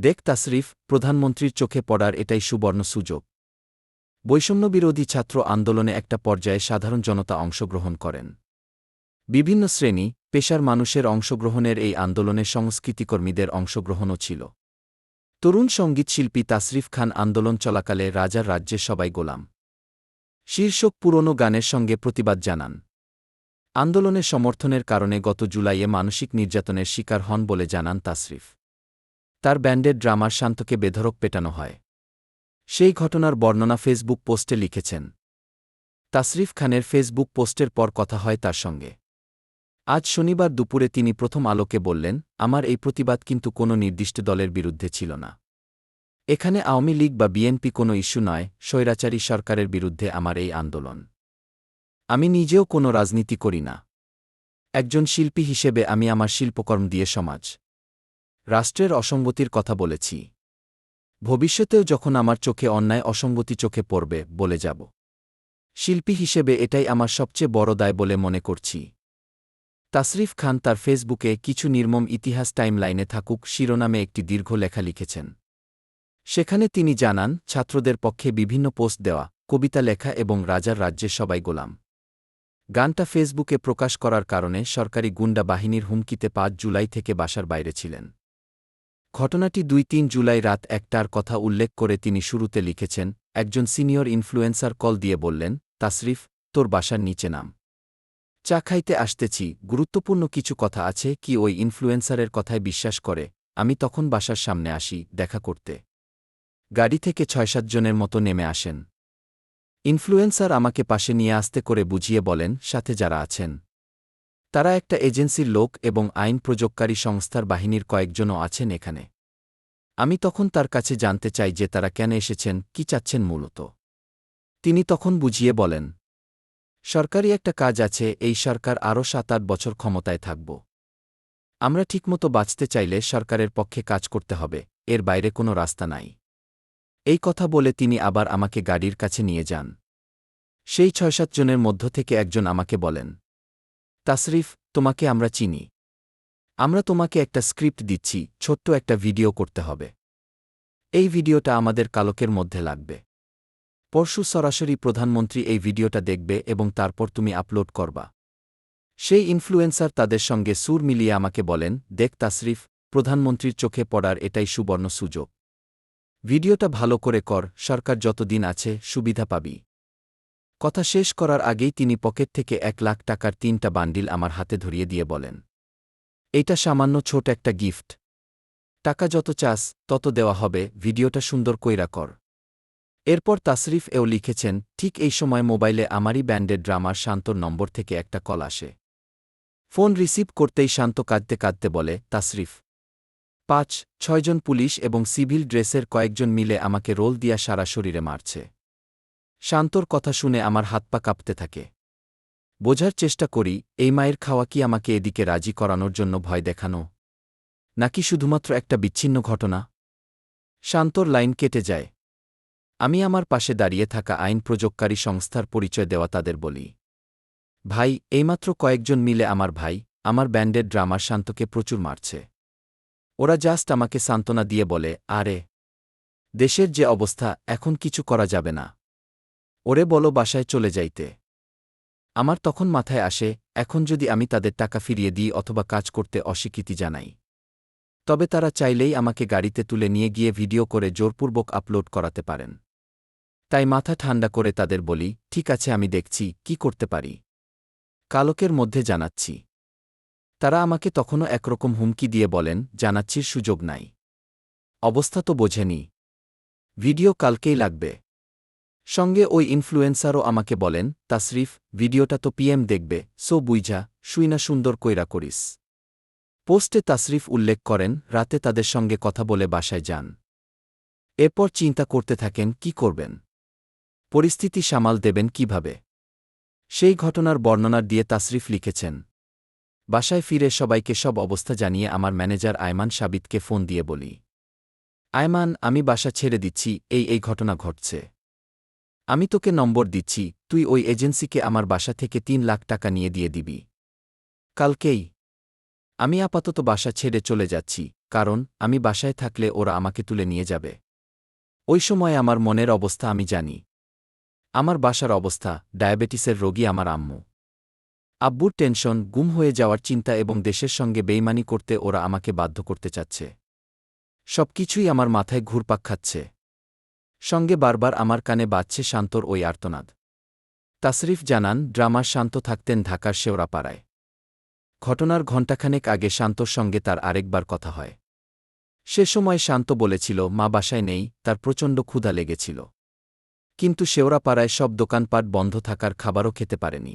দেখ তাসরিফ, প্রধানমন্ত্রীর চোখে পড়ার এটাই সুবর্ণ সুযোগ। বৈষম্যবিরোধী ছাত্র আন্দোলনে একটা পর্যায়ে সাধারণ জনতা অংশগ্রহণ করেন। বিভিন্ন শ্রেণি, পেশার মানুষের অংশগ্রহণের এই আন্দোলনে সংস্কৃতিকর্মীদের অংশগ্রহণও ছিল। তরুণ সঙ্গীতশিল্পী তাসরিফ খান আন্দোলন চলাকালে রাজার রাজ্যে সবাই গোলাম। শীর্ষক পুরনো গানের সঙ্গে প্রতিবাদ জানান। আন্দোলনের সমর্থনের কারণে গত জুলাইয়ে মানসিক নির্যাতনের শিকার হন বলে জানান তাসরিফ। তার ব্যান্ডের ড্রামার শান্তকে বেধরক পেটানো হয়। সেই ঘটনার বর্ণনা ফেসবুক পোস্টে লিখেছেন। তাসরিফ খানের ফেসবুক পোস্টের পর কথা হয় তার সঙ্গে। আজ শনিবার দুপুরে তিনি প্রথম আলোকে বললেন, আমার এই প্রতিবাদ কিন্তু কোনো নির্দিষ্ট দলের বিরুদ্ধে ছিল না। এখানে আওয়ামী লীগ বা বিএনপি কোনো ইস্যু নয়, স্বৈরাচারী সরকারের বিরুদ্ধে আমার এই আন্দোলন। আমি নিজেও কোনো রাজনীতি করি না। একজন শিল্পী হিসেবে আমি আমার শিল্পকর্ম দিয়ে সমাজ। রাষ্ট্রের অসঙ্গতির কথা বলেছি। ভবিষ্যতেও যখন আমার চোখে অন্যায়, অসঙ্গতি চোখে পড়বে বলে যাব। শিল্পী হিসেবে এটাই আমার সবচেয়ে বড় দায় বলে মনে করছি। তাসরিফ খান তার ফেসবুকে কিছু নির্মম ইতিহাস টাইমলাইনে থাকুক শিরোনামে একটি দীর্ঘ লেখা লিখেছেন। সেখানে তিনি জানান, ছাত্রদের পক্ষে বিভিন্ন পোস্ট দেওয়া, কবিতা লেখা এবং রাজার রাজ্যে সবাই গোলাম। গানটা ফেসবুকে প্রকাশ করার কারণে সরকারি গুন্ডা বাহিনীর হুমকিতে পাঁচ জুলাই থেকে বাসার বাইরে ছিলেন। ঘটনাটি দুই তিন জুলাই রাত একটার কথা উল্লেখ করে তিনি শুরুতে লিখেছেন, একজন সিনিয়র ইনফ্লুয়েন্সার কল দিয়ে বললেন, তাসরিফ, তোর বাসার নিচে নাম। চা খাইতে আসতেছি, গুরুত্বপূর্ণ কিছু কথা আছে, কি ওই ইনফ্লুয়েন্সারের কথায় বিশ্বাস করে? আমি তখন বাসার সামনে আসি, দেখা করতে। গাড়ি থেকে ছয় সাতজনের মতো নেমে আসেন। ইনফ্লুয়েন্সার আমাকে পাশে নিয়ে আসতে করে বুঝিয়ে বলেন, সাথে যারা আছেন। তারা একটা এজেন্সির লোক এবং আইন প্রযোগকারী সংস্থার বাহিনীর কয়েকজনও আছেন এখানে। আমি তখন তার কাছে জানতে চাই যে তারা কেন এসেছেন, কি চাচ্ছেন মূলত। তিনি তখন বুঝিয়ে বলেন, সরকারি একটা কাজ আছে, এই সরকার আরও সাত আট বছর ক্ষমতায় থাকব। আমরা ঠিকমতো বাঁচতে চাইলে সরকারের পক্ষে কাজ করতে হবে, এর বাইরে কোনো রাস্তা নাই। এই কথা বলে তিনি আবার আমাকে গাড়ির কাছে নিয়ে যান। সেই ছয় সাতজনের মধ্য থেকে একজন আমাকে বলেন তাসরিফ, তোমাকে আমরা চিনি। আমরা তোমাকে একটা স্ক্রিপ্ট দিচ্ছি, ছোট্ট একটা ভিডিও করতে হবে। এই ভিডিওটা আমাদের কালকের মধ্যে লাগবে। পরশু সরাসরি প্রধানমন্ত্রী এই ভিডিওটা দেখবে এবং তারপর তুমি আপলোড করবা। সেই ইনফ্লুয়েন্সার তাদের সঙ্গে সুর মিলিয়ে আমাকে বলেন, দেখ তাসরিফ, প্রধানমন্ত্রীর চোখে পড়ার এটাই সুবর্ণ সুযোগ। ভিডিওটা ভালো করে কর, সরকার যতদিন আছে সুবিধা পাবি। কথা শেষ করার আগেই তিনি পকেট থেকে এক লাখ টাকার তিনটা বান্ডিল আমার হাতে ধরিয়ে দিয়ে বলেন। এইটা সামান্য ছোট একটা গিফট। টাকা যত চাস, তত দেওয়া হবে, ভিডিওটা সুন্দর কইরা কর। এরপর তাসরিফ এও লিখেছেন, ঠিক এই সময় মোবাইলে আমারই ব্যান্ডের ড্রামার শান্তর নম্বর থেকে একটা কল আসে। ফোন রিসিভ করতেই শান্ত কাঁদতে কাঁদতে বলে, তাসরিফ, পাঁচ, ছয়জন পুলিশ এবং সিভিল ড্রেসের কয়েকজন মিলে আমাকে রোল দিয়া সারা শরীরে মারছে। শান্তর কথা শুনে আমার হাত পা কাঁপতে থাকে। বোঝার চেষ্টা করি, এই মায়ের খাওয়া কি আমাকে এদিকে রাজি করানোর জন্য ভয় দেখানো? নাকি শুধুমাত্র একটা বিচ্ছিন্ন ঘটনা? শান্তর লাইন কেটে যায়। আমি আমার পাশে দাঁড়িয়ে থাকা আইন প্রযোগকারী সংস্থার পরিচয় দেওয়া তাদের বলি। ভাই, এইমাত্র কয়েকজন মিলে আমার ভাই, আমার ব্যান্ডের ড্রামার শান্তকে প্রচুর মারছে। ওরা জাস্ট আমাকে সান্ত্বনা দিয়ে বলে, আরে, দেশের যে অবস্থা, এখন কিছু করা যাবে না। ওরে বলো বাসায় চলে যাইতে। আমার তখন মাথায় আসে, এখন যদি আমি তাদের টাকা ফিরিয়ে দিই অথবা কাজ করতে অস্বীকৃতি জানাই। তবে তারা চাইলেই আমাকে গাড়িতে তুলে নিয়ে গিয়ে ভিডিও করে জোরপূর্বক আপলোড করাতে পারেন। তাই মাথা ঠান্ডা করে তাদের বলি, ঠিক আছে, আমি দেখছি, কি করতে পারি? কালকের মধ্যে জানাচ্ছি। তারা আমাকে তখনও একরকম হুমকি দিয়ে বলেন, জানাচ্ছির সুযোগ নাই। অবস্থা তো বোঝেনি। ভিডিও কালকেই লাগবে। সঙ্গে ওই ইনফ্লুয়েন্সারও আমাকে বলেন, তাসরিফ, ভিডিওটা তো পিএম দেখবে, সো বুইঝা শুইনা সুন্দর কইরা করিস। পোস্টে তাসরিফ উল্লেখ করেন, রাতে তাদের সঙ্গে কথা বলে বাসায় যান। এরপর চিন্তা করতে থাকেন, কি করবেন? পরিস্থিতি সামাল দেবেন কীভাবে? সেই ঘটনার বর্ণনা দিয়ে তাসরিফ লিখেছেন, বাসায় ফিরে সবাইকে সব অবস্থা জানিয়ে আমার ম্যানেজার আয়মান সাবিদকে ফোন দিয়ে বলি, আয়মান, আমি বাসা ছেড়ে দিচ্ছি, এই এই ঘটনা ঘটছে। আমি তোকে নম্বর দিচ্ছি, তুই ওই এজেন্সিকে আমার বাসা থেকে তিন লাখ টাকা নিয়ে দিয়ে দিবি। কালকেই। আমি আপাতত বাসা ছেড়ে চলে যাচ্ছি, কারণ আমি বাসায় থাকলে ওরা আমাকে তুলে নিয়ে যাবে। ওই সময় আমার মনের অবস্থা আমি জানি। আমার বাসার অবস্থা, ডায়াবেটিসের রোগী আমার আম্মু। আব্বুর টেনশন, গুম হয়ে যাওয়ার চিন্তা এবং দেশের সঙ্গে বেইমানি করতে ওরা আমাকে বাধ্য করতে চাচ্ছে। সবকিছুই আমার মাথায় ঘুরপাক খাচ্ছে। সঙ্গে বারবার আমার কানে বাজছে শান্তর ওই আর্তনাদ। তাসরিফ জানান ড্রামার শান্ত থাকতেন ঢাকার শেওড়াপাড়ায়। ঘটনার ঘণ্টাখানেক আগে শান্তর সঙ্গে তার আরেকবার কথা হয়। সে সময় শান্ত বলেছিল, মা বাসায় নেই, তার প্রচণ্ড ক্ষুধা লেগেছিল। কিন্তু শেওড়াপাড়ায় সব দোকানপাট বন্ধ থাকার খাবারও খেতে পারেনি।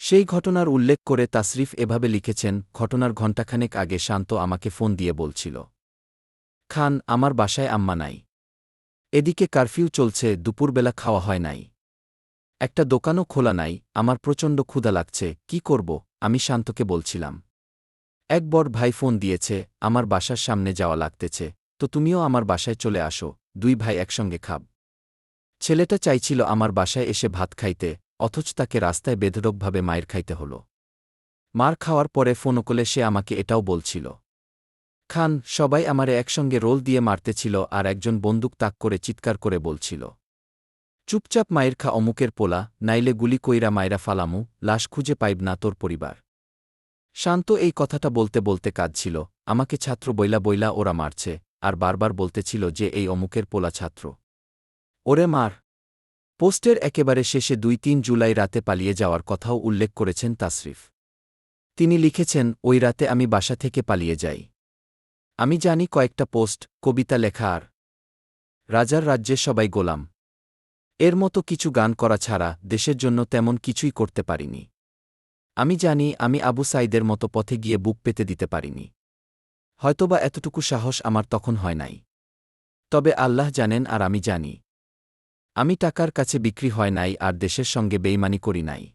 সেই ঘটনার উল্লেখ করে তাসরিফ এভাবে লিখেছেন, ঘটনার ঘণ্টাখানেক আগে শান্ত আমাকে ফোন দিয়ে বলছিল, খান, আমার বাসায় আম্মা নাই। এদিকে কারফিউ চলছে, দুপুরবেলা খাওয়া হয় নাই। একটা দোকানও খোলা নাই, আমার প্রচণ্ড ক্ষুধা লাগছে, কি করব, আমি শান্তকে বলছিলাম। এক বড় ভাই ফোন দিয়েছে, আমার বাসার সামনে যাওয়া লাগতেছে, তো তুমিও আমার বাসায় চলে আসো, দুই ভাই একসঙ্গে খাব। ছেলেটা চাইছিল আমার বাসায় এসে ভাত খাইতে, অথচ তাকে রাস্তায় বেধরকভাবে মায়ের খাইতে হল। মার খাওয়ার পরে ফোনকলে সে আমাকে এটাও বলছিল। খান সবাই আমারে একসঙ্গে রোল দিয়ে মারতেছিল আর একজন বন্দুক তাক করে চিৎকার করে বলছিল, চুপচাপ মায়ের খা অমুকের পোলা, নাইলে গুলি কইরা মায়েরা ফালামু, লাশ খুঁজে পাইব না তোর পরিবার শান্ত এই কথাটা বলতে বলতে কাঁদছিল, আমাকে ছাত্র বইলা বইলা ওরা মারছে, আর বারবার বলতেছিল যে এই অমুকের পোলা ছাত্র। ওরে মার পোস্টের একেবারে শেষে দুই তিন জুলাই রাতে পালিয়ে যাওয়ার কথাও উল্লেখ করেছেন তাসরিফ। তিনি লিখেছেন, ওই রাতে আমি বাসা থেকে পালিয়ে যাই। আমি জানি কয়েকটা পোস্ট, কবিতা লেখা আর রাজার রাজ্যে সবাই গোলাম। এর মতো কিছু গান করা ছাড়া দেশের জন্য তেমন কিছুই করতে পারিনি। আমি জানি আমি আবু সাইদের মতো পথে গিয়ে বুক পেতে দিতে পারিনি। হয়তোবা এতটুকু সাহস আমার তখন হয় নাই। তবে আল্লাহ জানেন আর আমি জানি। আমি টাকার কাছে বিক্রি হয় নাই আর দেশের সঙ্গে বেইমানি করি নাই।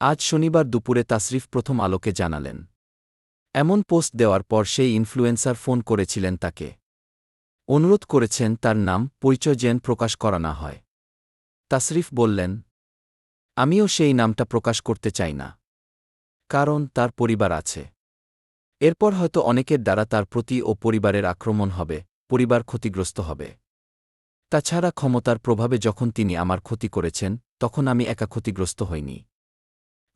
আজ শনিবার দুপুরে তাসরিফ প্রথম আলোকে জানালেন। এমন পোস্ট দেওয়ার পর সেই ইনফ্লুয়েন্সার ফোন করেছিলেন তাকে। অনুরোধ করেছেন তার নাম পরিচয় যেন প্রকাশ করা না হয়। তাসরিফ বললেন, আমিও সেই নামটা প্রকাশ করতে চাই না। কারণ তার পরিবার আছে। এরপর হয়তো অনেকের দ্বারা তার প্রতি ও পরিবারের আক্রমণ হবে, পরিবার ক্ষতিগ্রস্ত হবে। তাছাড়া ক্ষমতার প্রভাবে যখন তিনি আমার ক্ষতি করেছেন, তখন আমি একা ক্ষতিগ্রস্ত হইনি।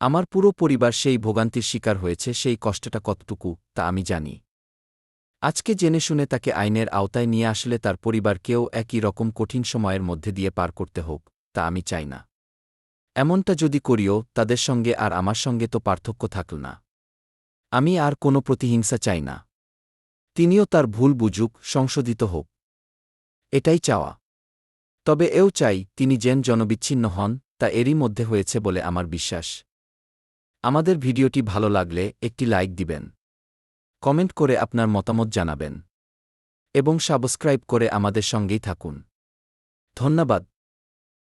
আমার পুরো পরিবার সেই ভোগান্তির শিকার হয়েছে, সেই কষ্টটা কতটুকু, তা আমি জানি। আজকে জেনে শুনে তাকে আইনের আওতায় নিয়ে আসলে তার পরিবারকেও একই রকম কঠিন সময়ের মধ্যে দিয়ে পার করতে হোক, তা আমি চাই না। এমনটা যদি করিও, তাদের সঙ্গে আর আমার সঙ্গে তো পার্থক্য থাকল না। আমি আর কোনো প্রতিহিংসা চাই না। তিনিও তার ভুল বুঝুক, সংশোধিত হোক। এটাই চাওয়া। তবে এও চাই, তিনি যেন জনবিচ্ছিন্ন হন, তা এরই মধ্যে হয়েছে বলে আমার বিশ্বাস। আমাদের ভিডিওটি ভালো লাগলে একটি লাইক দিবেন। কমেন্ট করে আপনার মতামত জানাবেন। এবং সাবস্ক্রাইব করে আমাদের সঙ্গেই থাকুন। ধন্যবাদ।